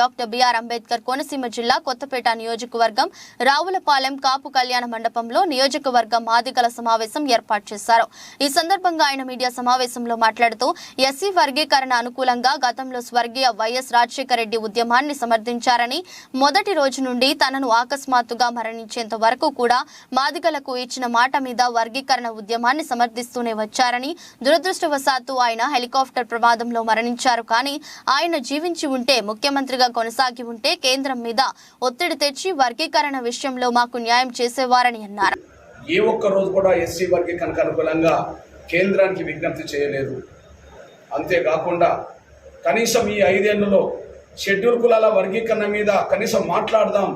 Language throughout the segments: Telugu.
డాక్టర్ బిఆర్ అంబేద్కర్ కోనసీమ జిల్లా కొత్తపేట నియోజకవర్గం రావులపాలెం కాపు కళ్యాణ మండపంలో నియోజకవర్గ మాదిగల సమావేశం ఏర్పాటు చేశారు. ఈ సందర్భంగా ఆయన మీడియా సమావేశంలో మాట్లాడుతూ ఎస్సీ వర్గీకరణ అనుకూలంగా గతంలో స్వర్గీయ వైఎస్ రాజశేఖర రెడ్డి ఉద్యమాన్ని సమర్థించారని మొదటి రోజు నుండి తనను ఆకస్మాత్తుగా మరణించేంత వరకు కూడా మాదిగలకు ఇచ్చిన మాట మీద వర్గీకరణ ఉద్యమాన్ని సమర్థిస్తూనే వచ్చారని దురదృష్టవశాత్తు ఆయన హెలికాప్టర్ ప్రమాదంలో మరణించారు. కానీ ఆయన జీవించి ఉంటే ముఖ్యమంత్రిగా కొనసాగి ఉంటే కేంద్రం మీద ఒత్తిడి తెచ్చి వర్గీకరణ విషయంలో మాకు న్యాయం చేసేవారని అన్నారు. ఏ ఒక్క రోజు కూడా ఎస్సీ వర్గీకరణకు అనుకూలంగా కేంద్రానికి విజ్ఞప్తి చేయలేదు. అంతేకాకుండా కనీసం ఈ ఐదేళ్ళలో షెడ్యూల్ కులాల వర్గీకరణ మీద కనీసం మాట్లాడదాం.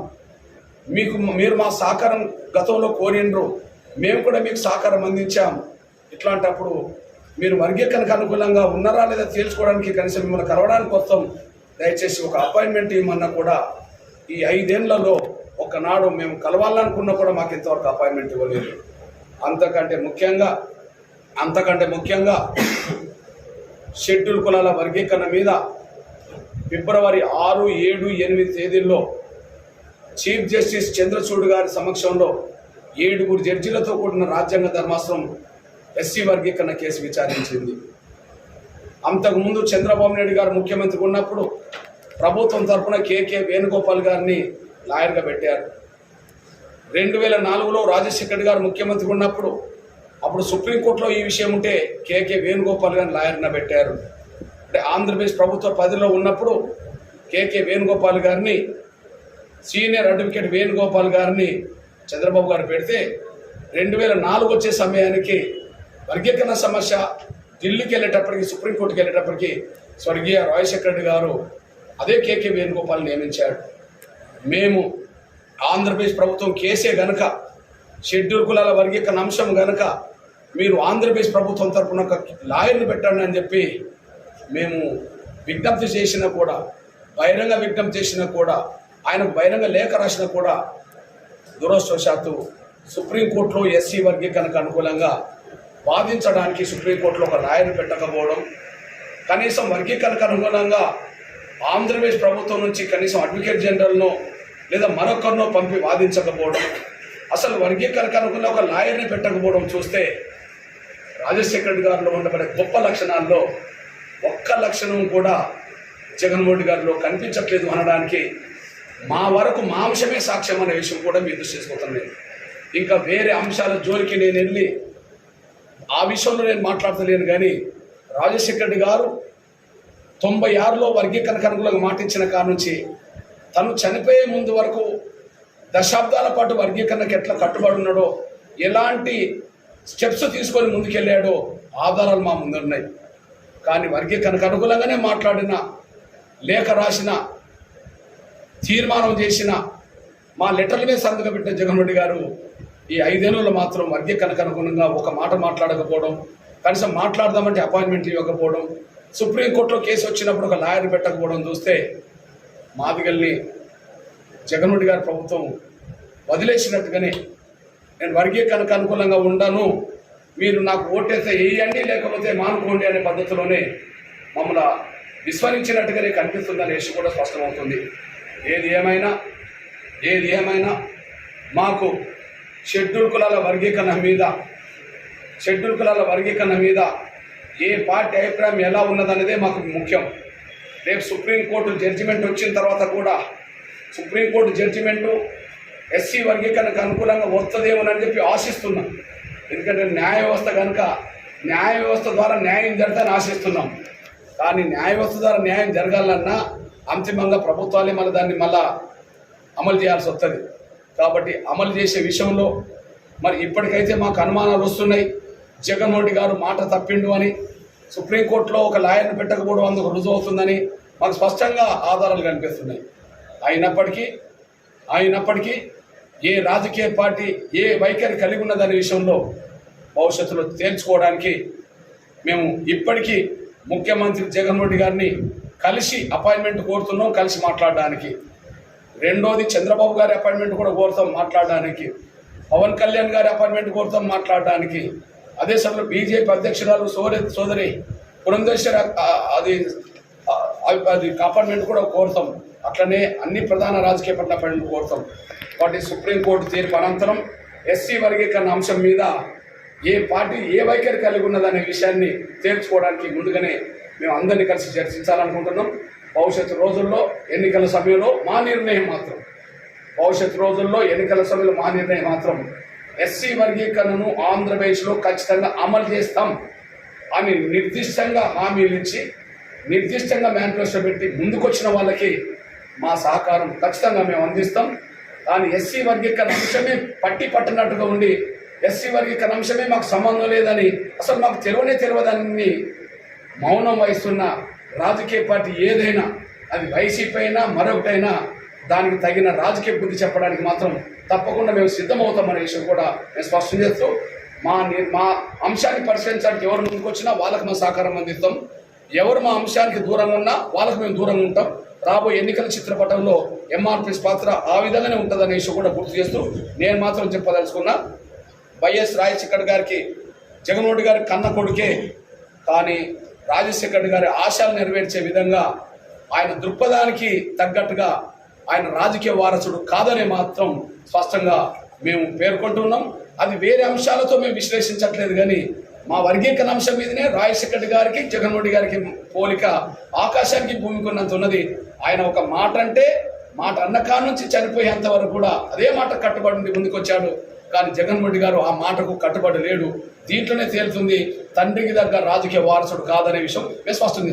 మీకు మీరు మా సహకారం గతంలో కోరిండ్రు. మేము కూడా మీకు సహకారం అందించాం. ఇట్లాంటప్పుడు మీరు వర్గీకరణకు అనుకూలంగా ఉన్నారా లేదా తేల్చుకోవడానికి కనీసం మిమ్మల్ని కలవడానికి వస్తాం. దయచేసి ఒక అపాయింట్మెంట్ ఇవ్వమన్నా కూడా ఈ ఐదేళ్ళలో ఒకనాడు మేము కలవాలనుకున్నా కూడా మాకు ఇంతవరకు అపాయింట్మెంట్ ఇవ్వలేదు. అంతకంటే ముఖ్యంగా అంతకంటే ముఖ్యంగా షెడ్యూల్ కులాల వర్గీకరణ మీద ఫిబ్రవరి ఆరు ఏడు ఎనిమిది తేదీల్లో చీఫ్ జస్టిస్ చంద్రచూడ్ గారి సమక్షంలో ఏడుగురు జడ్జీలతో కూడిన రాజ్యాంగ ధర్మాసనం ఎస్సీ వర్గీకరణ కేసు విచారించింది. అంతకుముందు చంద్రబాబు నాయుడు గారు ముఖ్యమంత్రి ఉన్నప్పుడు ప్రభుత్వం తరఫున కేకే వేణుగోపాల్ గారిని లాయర్గా పెట్టారు. రెండు వేల నాలుగులో రాజశేఖర్ గారు ముఖ్యమంత్రి ఉన్నప్పుడు అప్పుడు సుప్రీంకోర్టులో ఈ విషయం ఉంటే కేకే వేణుగోపాల్ గారిని లాయర్గా పెట్టారు. అంటే ఆంధ్రప్రదేశ్ ప్రభుత్వ పదిలో ఉన్నప్పుడు కేకే వేణుగోపాల్ గారిని సీనియర్ అడ్వకేట్ వేణుగోపాల్ గారిని చంద్రబాబు గారు పెడితే రెండు వేల నాలుగు వచ్చే సమయానికి వర్గీకరణ సమస్య ఢిల్లీకి వెళ్ళేటప్పటికి సుప్రీంకోర్టుకి వెళ్ళేటప్పటికి స్వర్గీయ రాజశేఖర రెడ్డి గారు అదే కేకే వేణుగోపాల్ నియమించాడు. మేము ఆంధ్రప్రదేశ్ ప్రభుత్వం కేసే గనక షెడ్యూల్ కులాల వర్గీకరణ అంశం గనక మీరు ఆంధ్రప్రదేశ్ ప్రభుత్వం తరఫున ఒక లాయర్ని పెట్టండి అని చెప్పి మేము విజ్ఞప్తి చేసినా కూడా బహిరంగ విజ్ఞప్తి చేసినా కూడా ఆయనకు బహిరంగ లేఖ రాసినా కూడా దురదృష్టవశాత్తు సుప్రీంకోర్టులో ఎస్సీ వర్గీకరణకు అనుకూలంగా వాదించడానికి సుప్రీంకోర్టులో ఒక లాయర్ని పెట్టకపోవడం కనీసం వర్గీకరణకు అనుగుణంగా ఆంధ్రప్రదేశ్ ప్రభుత్వం నుంచి కనీసం అడ్వకేట్ జనరల్నో లేదా మరొకరినో పంపి వాదించకపోవడం అసలు వర్గీకరణకు అనుకున్న ఒక లాయర్ని పెట్టకపోవడం చూస్తే రాజశేఖర గారిలో ఉండబడే గొప్ప లక్షణాల్లో ఒక్క లక్షణం కూడా జగన్మోహన్ గారిలో కనిపించట్లేదు అనడానికి మా వరకు మా అంశమే సాక్ష్యం అనే విషయం కూడా మీరు దృష్టి చేసుకుంటున్నాను ఇంకా వేరే అంశాల జోలికి నేను వెళ్ళి ఆ విషయంలో నేను మాట్లాడతలేను కానీ రాజశేఖర రెడ్డి గారు తొంభై ఆరులో వర్గీకరణకు అనుగుణంగా మాటించిన ఇచ్చిన కాడ నుంచి తను చనిపోయే ముందు వరకు దశాబ్దాల పాటు వర్గీకరణకు ఎట్లా కట్టుబడి ఉన్నాడో ఎలాంటి స్టెప్స్ తీసుకొని ముందుకెళ్ళాడో ఆధారాలు మా ముందు ఉన్నాయి. కానీ వర్గీకరణకు అనుకూలంగానే మాట్లాడిన లేఖ రాసిన తీర్మానం చేసిన మా లెటర్ల మీద సంతకం పెట్టిన జగన్ రెడ్డి గారు ఈ ఐదేళ్ళు మాత్రం వర్గీకరణకు అనుగుణంగా ఒక మాట మాట్లాడకపోవడం కనీసం మాట్లాడదామంటే అపాయింట్మెంట్ ఇవ్వకపోవడం సుప్రీంకోర్టులో కేసు వచ్చినప్పుడు ఒక లాయర్ పెట్టకపోవడం చూస్తే మాదిగల్ని జగన్ గారి ప్రభుత్వం వదిలేసినట్టుగానే నేను వర్గీకరణకు అనుకూలంగా ఉండను మీరు నాకు ఓటేస్తే వేయండి లేకపోతే మానుకోండి అనే పద్ధతిలోనే మమ్మల్ని విస్మరించినట్టుగానే కనిపిస్తుందని విషయం కూడా స్పష్టమవుతుంది. ఏది ఏమైనా ఏది ఏమైనా మాకు షెడ్యూల్ కులాల వర్గీకరణ మీద షెడ్యూల్ కులాల వర్గీకరణ మీద ఏ పార్టీ అభిప్రాయం ఎలా ఉన్నదనేదే మాకు ముఖ్యం. రేపు సుప్రీంకోర్టు జడ్జిమెంట్ వచ్చిన తర్వాత కూడా సుప్రీంకోర్టు జడ్జిమెంటు ఎస్సీ వర్గీకరణకు అనుకూలంగా వస్తుందేమోనని చెప్పి ఆశిస్తున్నాం. ఎందుకంటే న్యాయ వ్యవస్థ కనుక న్యాయ వ్యవస్థ ద్వారా న్యాయం జరగదని ఆశిస్తున్నాం. కానీ న్యాయ వ్యవస్థ ద్వారా న్యాయం జరగాలన్నా అంతిమంగా ప్రభుత్వాలే మన దాన్ని మళ్ళా అమలు చేయాల్సి వస్తుంది. కాబట్టి అమలు చేసే విషయంలో మరి ఇప్పటికైతే మాకు అనుమానాలు వస్తున్నాయి. జగన్మోహన్ గారు మాట తప్పిండు అని సుప్రీంకోర్టులో ఒక లాయర్ని పెట్టకపోవడం అందుకు రుజువు అవుతుందని మాకు స్పష్టంగా ఆధారాలు కనిపిస్తున్నాయి. అయినప్పటికీ అయినప్పటికీ ఏ రాజకీయ పార్టీ ఏ వైఖరి కలిగి ఉన్నదనే విషయంలో భవిష్యత్తులో తేల్చుకోవడానికి మేము ఇప్పటికీ ముఖ్యమంత్రి జగన్మోహన్ రెడ్డి గారిని కలిసి అపాయింట్మెంట్ కోరుతున్నాం కలిసి మాట్లాడడానికి. రెండోది చంద్రబాబు గారి అపాయింట్మెంట్ కూడా కోరుతాం మాట్లాడడానికి పవన్ కళ్యాణ్ గారి అపాయింట్మెంట్ కోరుతాం మాట్లాడడానికి. అదే సమయంలో బీజేపీ అధ్యక్షురాలు సోదరి సోదరి పురంధేశ్వర అది అది అపార్ట్మెంట్ కూడా కోరుతాం. అట్లనే అన్ని ప్రధాన రాజకీయ పట్ల కోరుతాం. కాబట్టి సుప్రీంకోర్టు తీర్పు అనంతరం ఎస్సీ వర్గీకరణ అంశం మీద ఏ పార్టీ ఏ వైఖరి కలిగి ఉన్నదనే విషయాన్ని తేల్చుకోవడానికి ముందుగానే మేము అందరినీ కలిసి చర్చించాలనుకుంటున్నాం. భవిష్యత్తు రోజుల్లో ఎన్నికల సమయంలో మా నిర్ణయం మాత్రం. భవిష్యత్తు రోజుల్లో ఎన్నికల సమయంలో మా నిర్ణయం మాత్రం. ఎస్సీ వర్గీకరణను ఆంధ్రప్రదేశ్లో ఖచ్చితంగా అమలు చేస్తాం అని నిర్దిష్టంగా హామీలు ఇచ్చి నిర్దిష్టంగా మేనిఫెస్టో పెట్టి ముందుకొచ్చిన వాళ్ళకి మా సహకారం ఖచ్చితంగా మేము అందిస్తాం. కానీ ఎస్సీ వర్గీకరణ అంశమే పట్టి పట్టినట్టుగా ఉండి ఎస్సీ వర్గీకరణ అంశమే మాకు సంబంధం లేదని అసలు మాకు తెలియనే తెలియదని మౌనం వహిస్తున్న రాజకీయ పార్టీ ఏదైనా అది వైసీపీ అయినా మరొకటైనా దానికి తగిన రాజకీయ బుద్ధి చెప్పడానికి మాత్రం తప్పకుండా మేము సిద్ధమవుతామనే విషయం కూడా మేము స్పష్టం చేస్తూ మా మా అంశాన్ని పరిశీలించడానికి ఎవరు ముందుకొచ్చినా వాళ్ళకి మా సహకారం అందిస్తాం. ఎవరు మా అంశానికి దూరంగా ఉన్నా వాళ్ళకి మేము దూరంగా ఉంటాం. రాబోయే ఎన్నికల చిత్రపటంలో ఎంఆర్పిఎస్ పాత్ర ఆ విధంగానే ఉంటుందనే విషయం కూడా గుర్తు చేస్తూ నేను మాత్రం చెప్పదలుచుకున్నా వైఎస్ రాజశేఖర్ గారికి జగన్మోహన్ గారి కన్న కొడుకే కానీ రాజశేఖర్ గారి ఆశలు నెరవేర్చే విధంగా ఆయన దృక్పథానికి తగ్గట్టుగా ఆయన రాజకీయ వారసుడు కాదని మాత్రం స్పష్టంగా మేము పేర్కొంటున్నాం. అది వేరే అంశాలతో మేము విశ్లేషించట్లేదు కానీ మా వర్గీకరణ అంశం మీదనే రాజశేఖర్ గారికి జగన్మోహన్ రెడ్డి గారికి పోలిక ఆకాశానికి భూమికి ఉన్నంత ఉన్నది. ఆయన ఒక మాట అంటే మాట అన్నకా నుంచి చనిపోయేంత వరకు కూడా అదే మాట కట్టుబడి ఉండి కానీ జగన్మోహన్ రెడ్డి గారు ఆ మాటకు కట్టుబడి లేడు. దీంట్లోనే తేలుతుంది తండ్రికి దగ్గర రాజకీయ వారసుడు కాదనే విషయం మేము స్పష్టం